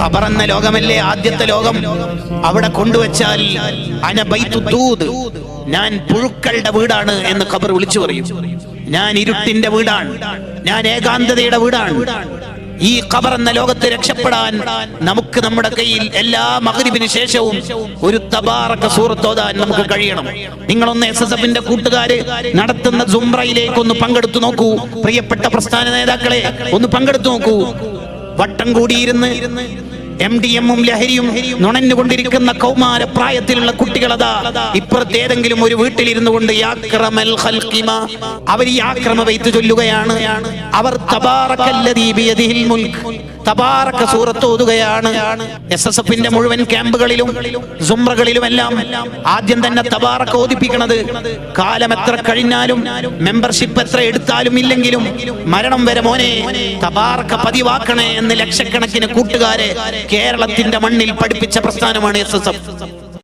ഖബർ എന്ന ലോകമല്ലേ ആദ്യത്തെ ലോകം? അവിടെ കൊണ്ടുവച്ചാൽ അന ബൈതു ദൂദ്. ഞാൻ പുഴുക്കളുടെ വീടാണ് എന്ന് ഖബർ വിളിച്ചു പറയും. ഞാൻ ഇരുട്ടിന്റെ വീടാണ്. ഞാൻ ഏകാന്തതയുടെ വീടാണ്. ഈ ഖബർ എന്ന ലോകത്ത് രക്ഷപ്പെടാൻ നമുക്ക് നമ്മുടെ കയ്യിൽ എല്ലാ മഗ്രിബിന് ശേഷവും ഒരു തബാറക്ക സൂറത്തോതാൻ നമുക്ക് കഴിയണം. നിങ്ങളൊന്ന് എസ് എസ് എഫിന്റെ കൂട്ടുകാര് നടത്തുന്ന സുംറയിലേക്ക് ഒന്ന് പങ്കെടുത്തു നോക്കൂ. പ്രിയപ്പെട്ട പ്രസ്ഥാന നേതാക്കളെ ഒന്ന് പങ്കെടുത്തു നോക്കൂ. വട്ടം കൂടിയിരുന്ന് എം ഡി എമ്മും ലഹരിയും നുണഞ്ഞുകൊണ്ടിരിക്കുന്ന കൗമാര പ്രായത്തിലുള്ള കുട്ടികളതാ. ഇപ്പുറത്ത് ഏതെങ്കിലും ഒരു വീട്ടിലിരുന്നു കൊണ്ട് അവർ ഈ ആക്രമ വൈത്തു ചൊല്ലുകയാണ്. അവർ തബാറക്ക സൂറത്ത് ഓതുകയാണ്. എസ് എസ് എഫിന്റെ മുഴുവൻ ക്യാമ്പുകളിലും സുമ്രകളിലും എല്ലാം ആദ്യം തന്നെ തബാറക്ക ഓതിപ്പിക്കണത്. കാലം എത്ര കഴിഞ്ഞാലും മെമ്പർഷിപ്പ് എത്ര എടുത്താലും ഇല്ലെങ്കിലും മരണം വരെ മോനെ തബാറക്ക പതിവാക്കണേ എന്ന് ലക്ഷക്കണക്കിന് കൂട്ടുകാരെ കേരളത്തിന്റെ മണ്ണിൽ പഠിപ്പിച്ച പ്രസ്ഥാനമാണ് എസ് എസ് എഫ്